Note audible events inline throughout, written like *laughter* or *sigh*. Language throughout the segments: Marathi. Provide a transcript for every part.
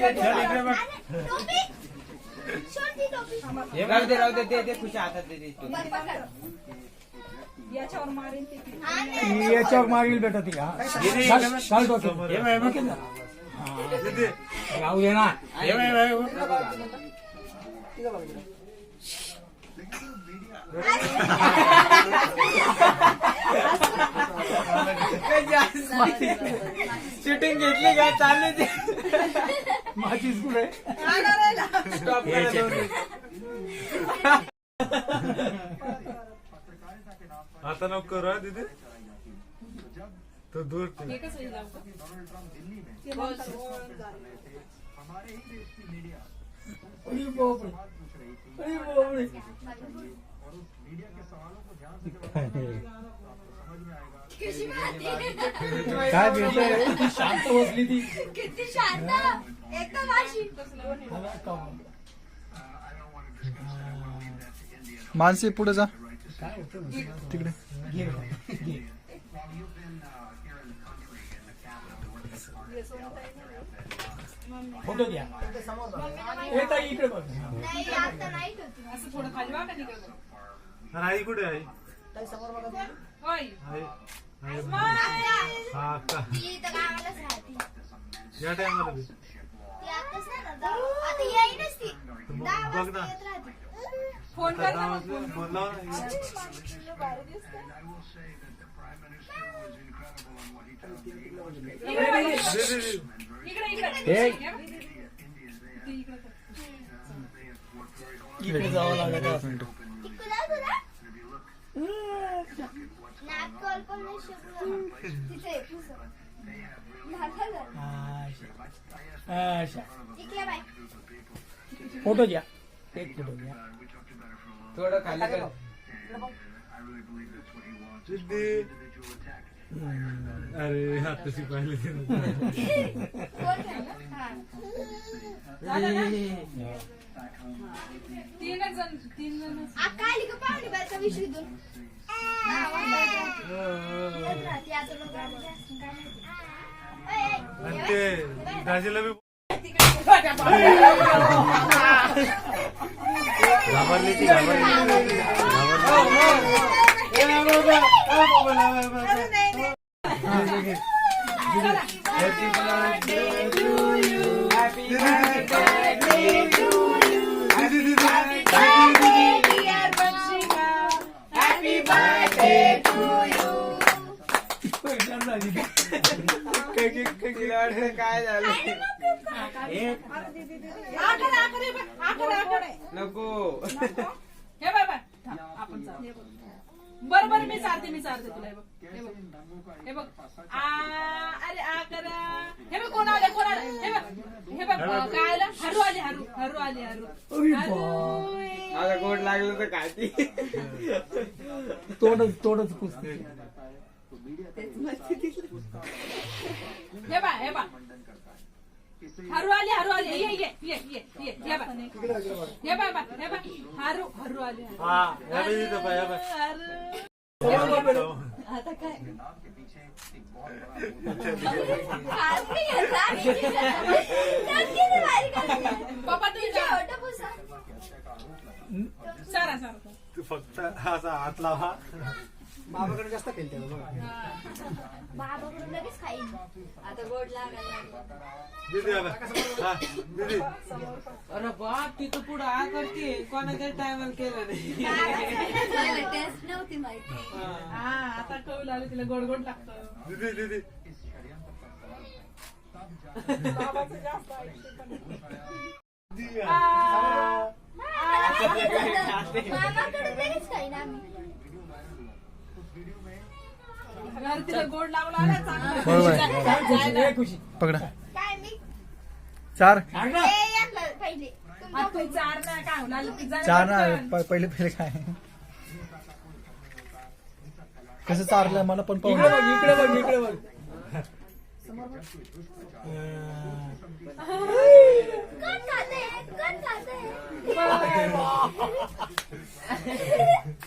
टोपी? छोटी टोपी। राहू दे राहू दे दे दे खुशी हातात दे दे बर पकड याच्यावर मारेन ते किती. हा ती नाही याच्यावर मागील भेटत ती हा घाल- घाल डोक्यात. राहू दे ना। शूटिंग घेतली का चालू दे। *laughs* *laughs* माझी स्कूल आहे. आता नको करू हा तिथे तो दूर. हे हे काय भेटतंय ती शांत बसली ती. किती शांत. एकदम अशी. मानसी पुढे जा. काय होतं तिकडे. फोटो घ्या. हे इकडे बघ. नाही आता नाही होती असं थोडं खाली वाका निघालं. आणि आई कुठे आहे? हा का? या टायमाला बी ती आताच नाही ना दहा- आता येईनच ती दहा बघ ना. फोन कर ना मग. फोन लाव ना. इकडे बघ. दे, दे, दे. इकडे इकडे हे. हे बघ. ते इकडे कर. इकडे जावं लागत आहे. नाक कॉल पण नाही शकलो तिथे. अच्छा. अच्छा. फोटो घ्या एक फोटो घ्या थोडं खाली कर. अरे पाहिले? हा. तीनच जण तीन जण अक्का आली का पाहुणे बायका विश्रीतून हा, ते. दाजीला बी घाबरली ती घाबरली तिला वाटलं काय झालं? नको. हे थांब, आपण चालू. हे बघ. बरं बरं मी चालते मी चालते तुला. हे बघ. हे बघ. हे बघ. आ अरे आ करा. हे बघ कोण आलं कोण आलं हे बघ. हे बघ काय आलं? हरू आली हरू हरू आली हरू. आता गोड लागलं तर काय ती तोडच तोडच कुस्ती हे बा हे बा हरू आली हरू आली ये ये ये ये ये हे बा हे बा बा हे बा हरू हरू आली हरू. हा या बाई इथं पाय, या. पप्पा तुम्ही जा. छोटं पुसं. सारा सारा तू फक्त असा हात लावा बाबाकडे जास्त खेळते बाबाकडून लगेच खाईन आता गोड लागायला लागलं. दीदी या बाई. हा दीदी. अरे बाप ती तर पुढं आ करते कोणाच्या टायमाला केलं नाही. मला टेस्ट नव्हती माहिती. हा आता कळू लागलं तिला गोड गोड लागतं. दीदी दीदी. दीदी या. मामाकडून लगेच पकडा. काय मी चार हा, चार ना पहिले पहिले काय? कसं चारलं? मला पण पाहून इकडे बघ इकडे बघ *laughs*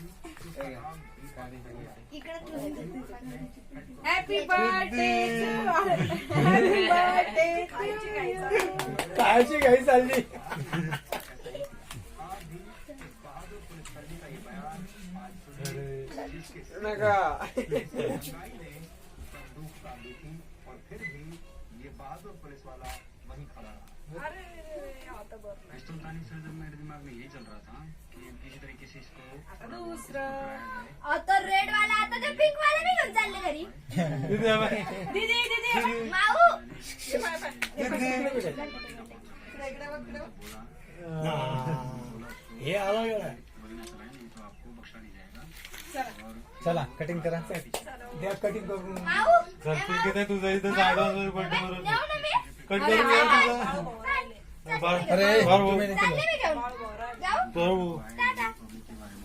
*laughs* काळजी घाई चालली नका और फिर भी ये बाज पुलिस वाला वहीं खड़ा रहा। हॅपी बर्थडे हॅपी बर्थडे खायची घाई चालली नका दुसरं. आता रेड वाला आता ते पिंक वाला मी घेऊन चालले घरी. दीदी दीदी *laughs* माऊ. हे. हे. आला गेला चला चला. कटिंग करा. द्या कटिंग करून. माऊ. चल ठीक आहे तुझं इथं साडा पट्टी मारून जाऊ ना मी. कट करून हा, हा, अरे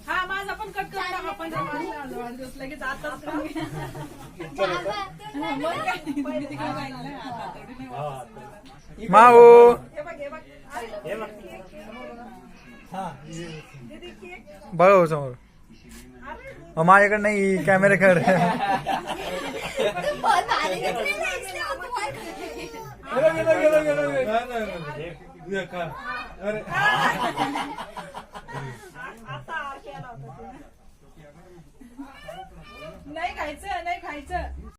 हा माझा पण कट करून टाका पंधरा माझा वाढदिवस लगेच आताच करून घ्या. मग काय? मी तिकडे जायला नाही आता, तेवढी नाही वापस. माऊ हे बघ हे बघ अरे, हा दीदी केक बघ हो समोर अहो, माझ्याकडे नाही कॅमेऱ्याकडे नाही खायचं नाही खायचं.